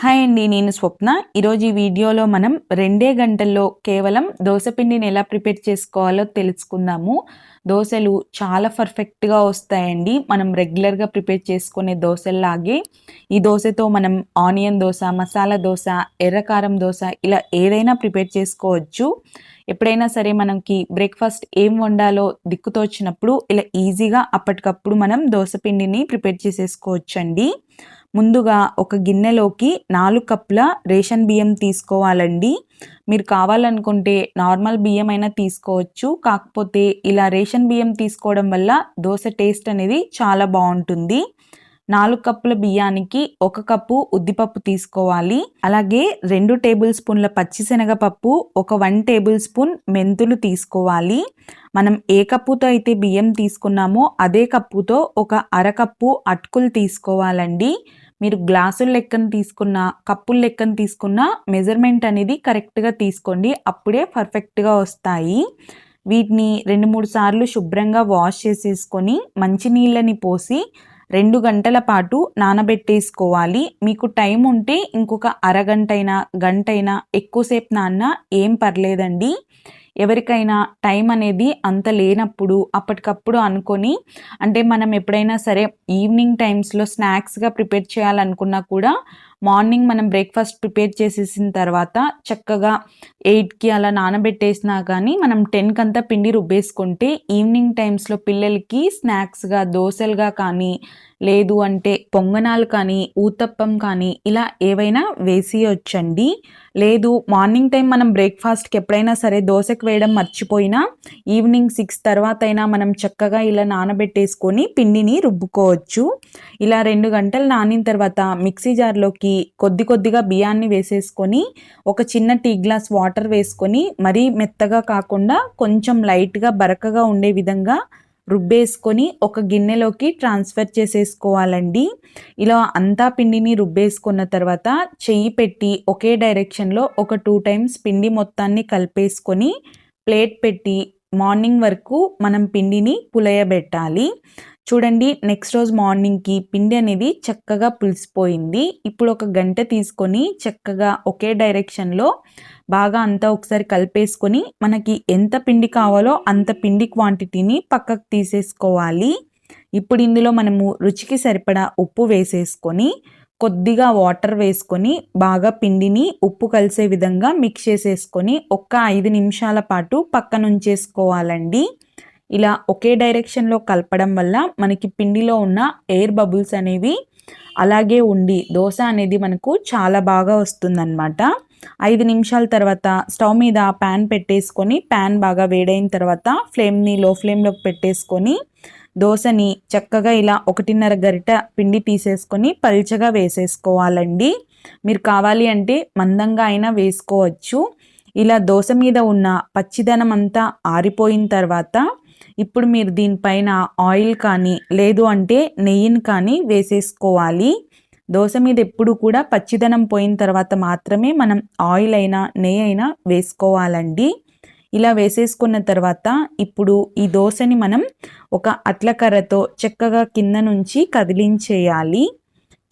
Hi అండి నేను స్వప్న. ఈరోజు ఈ వీడియోలో మనం రెండే గంటల్లో కేవలం దోశ పిండిని ఎలా ప్రిపేర్ చేసుకోవాలో తెలుసుకుందాము. దోశలు చాలా పర్ఫెక్ట్గా వస్తాయండి. మనం రెగ్యులర్గా ప్రిపేర్ చేసుకునే దోశల్లాగే ఈ దోశతో మనం ఆనియన్ దోశ మసాలా దోశ ఎర్రకారం దోశ ఇలా ఏదైనా ప్రిపేర్ చేసుకోవచ్చు. ఎప్పుడైనా సరే మనకి బ్రేక్ఫాస్ట్ ఏం వండాలో దిక్కుతో వచ్చినప్పుడు ఇలా ఈజీగా అప్పటికప్పుడు మనం దోశ పిండిని ప్రిపేర్ చేసేసుకోవచ్చండి. ముందుగా ఒక గిన్నెలోకి నాలుగు కప్పుల రేషన్ బియ్యం తీసుకోవాలండి. మీరు కావాలనుకుంటే నార్మల్ బియ్యం అయినా తీసుకోవచ్చు. కాకపోతే ఇలా రేషన్ బియ్యం తీసుకోవడం వల్ల దోశ టేస్ట్ అనేది చాలా బాగుంటుంది. నాలుగు కప్పుల బియ్యానికి ఒక కప్పు ఉద్దిపప్పు తీసుకోవాలి. అలాగే రెండు టేబుల్ స్పూన్ల పచ్చిశనగపప్పు ఒక వన్ టేబుల్ స్పూన్ మెంతులు తీసుకోవాలి. మనం ఏ కప్పుతో అయితే బియ్యం తీసుకున్నామో అదే కప్పుతో ఒక అరకప్పు అటుకులు తీసుకోవాలండి. మీరు గ్లాసుల లెక్కన తీసుకున్న కప్పుల లెక్కన తీసుకున్న మెజర్మెంట్ అనేది కరెక్ట్గా తీసుకోండి. అప్పుడే పర్ఫెక్ట్గా వస్తాయి. వీటిని రెండు మూడు సార్లు శుభ్రంగా వాష్ చేసేసుకొని మంచినీళ్ళని పోసి రెండు గంటల పాటు నానబెట్టేసుకోవాలి. మీకు టైం ఉంటే ఇంకొక అరగంట అయినా గంట అయినా ఎక్కువసేపు నాన్న ఏం పర్లేదండి. ఎవరికైనా టైం అనేది అంత లేనప్పుడు అప్పటికప్పుడు అనుకొని అంటే మనం ఎప్పుడైనా సరే ఈవినింగ్ టైమ్స్లో స్నాక్స్గా ప్రిపేర్ చేయాలనుకున్నా కూడా మార్నింగ్ మనం బ్రేక్ఫాస్ట్ ప్రిపేర్ చేసేసిన తర్వాత చక్కగా ఎయిట్కి అలా నానబెట్టేసినా కానీ మనం టెన్కి అంతా పిండి రుబ్బేసుకుంటే ఈవినింగ్ టైమ్స్లో పిల్లలకి స్నాక్స్గా దోశలుగా కానీ లేదు అంటే పొంగనాలు కానీ ఊతప్పం కానీ ఇలా ఏవైనా వేసియొచ్చండి. లేదు మార్నింగ్ టైం మనం బ్రేక్ఫాస్ట్కి ఎప్పుడైనా సరే దోశకు వేయడం మర్చిపోయినా ఈవినింగ్ సిక్స్ తర్వాత అయినా మనం చక్కగా ఇలా నానబెట్టేసుకొని పిండిని రుబ్బుకోవచ్చు. ఇలా రెండు గంటలు నానిన తర్వాత మిక్సీ జార్లోకి కొద్ది కొద్దిగా బియ్యాన్ని వేసేసుకొని ఒక చిన్న టీ గ్లాస్ వాటర్ వేసుకొని మరీ మెత్తగా కాకుండా కొంచెం లైట్గా బరకగా ఉండే విధంగా రుబ్బేసుకొని ఒక గిన్నెలోకి ట్రాన్స్ఫర్ చేసేసుకోవాలండి. ఇలా అంతా పిండిని రుబ్బేసుకున్న తర్వాత చెయ్యి పెట్టి ఒకే డైరెక్షన్లో ఒక టూ టైమ్స్ పిండి మొత్తాన్ని కలిపేసుకొని ప్లేట్ పెట్టి మార్నింగ్ వరకు మనం పిండిని పులయబెట్టాలి. చూడండి నెక్స్ట్ రోజు మార్నింగ్కి పిండి అనేది చక్కగా పులిసిపోయింది. ఇప్పుడు ఒక గంట తీసుకొని చక్కగా ఒకే డైరెక్షన్లో బాగా అంతా ఒకసారి కలిపేసుకొని మనకి ఎంత పిండి కావాలో అంత పిండి క్వాంటిటీని పక్కకు తీసేసుకోవాలి. ఇప్పుడు ఇందులో మనము రుచికి సరిపడా ఉప్పు వేసేసుకొని కొద్దిగా వాటర్ వేసుకొని బాగా పిండిని ఉప్పు కలిసే విధంగా మిక్స్ చేసేసుకొని ఒక్క ఐదు నిమిషాల పాటు పక్కన ఉంచేసుకోవాలండి ఇలా ఒకే డైరెక్షన్లో కలపడం వల్ల మనకి పిండిలో ఉన్న ఎయిర్ బబుల్స్ అనేవి అలాగే ఉండి దోశ అనేది మనకు చాలా బాగా వస్తుందన్నమాట. ఐదు నిమిషాల తర్వాత స్టవ్ మీద ప్యాన్ పెట్టేసుకొని ప్యాన్ బాగా వేడైన తర్వాత ఫ్లేమ్ని లో ఫ్లేమ్లోకి పెట్టేసుకొని దోశని చక్కగా ఇలా ఒకటిన్నర గరిట పిండి తీసేసుకొని పల్చగా వేసేసుకోవాలండి. మీరు కావాలి అంటే మందంగా అయినా వేసుకోవచ్చు. ఇలా దోశ మీద ఉన్న పచ్చిదనం అంతా ఆరిపోయిన తర్వాత ఇప్పుడు మీరు దీనిపైన ఆయిల్ కానీ లేదు అంటే నెయ్యిని కానీ వేసేసుకోవాలి. దోశ మీద ఎప్పుడు కూడా పచ్చిదనం పోయిన తర్వాత మాత్రమే మనం ఆయిల్ అయినా నెయ్యి అయినా వేసుకోవాలండి. ఇలా వేసేసుకున్న తర్వాత ఇప్పుడు ఈ దోశని మనం ఒక అట్లకర్రతో చక్కగా కింద నుంచి కదిలించేయాలి.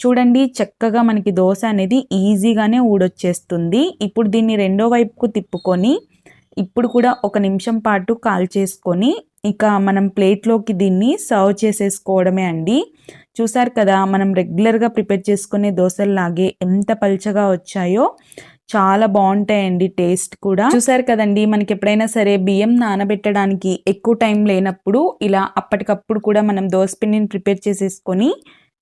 చూడండి చక్కగా మనకి దోశ అనేది ఈజీగానే ఊడొచ్చేస్తుంది. ఇప్పుడు దీన్ని రెండో వైపుకు తిప్పుకొని ఇప్పుడు కూడా ఒక నిమిషం పాటు కాల్చేసుకొని ఇక మనం ప్లేట్లోకి దీన్ని సర్వ్ చేసేసుకోవడమే అండి. చూసారు కదా మనం రెగ్యులర్గా ప్రిపేర్ చేసుకునే దోశల్లాగే ఎంత పల్చగా వచ్చాయో చాలా బాగుంటాయండి టేస్ట్ కూడా. చూసారు కదండి మనకి ఎప్పుడైనా సరే బియ్యం నానబెట్టడానికి ఎక్కువ టైం లేనప్పుడు ఇలా అప్పటికప్పుడు కూడా మనం దోశ పిండిని ప్రిపేర్ చేసేసుకొని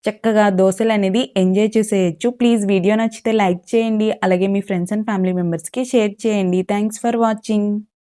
చక్కగా దోశలు అనేది ఎంజాయ్ చేసేయచ్చు. ప్లీజ్ వీడియో నచ్చితే లైక్ చేయండి అలాగే మీ ఫ్రెండ్స్ అండ్ ఫ్యామిలీ మెంబర్స్కి షేర్ చేయండి. Thanks for watching.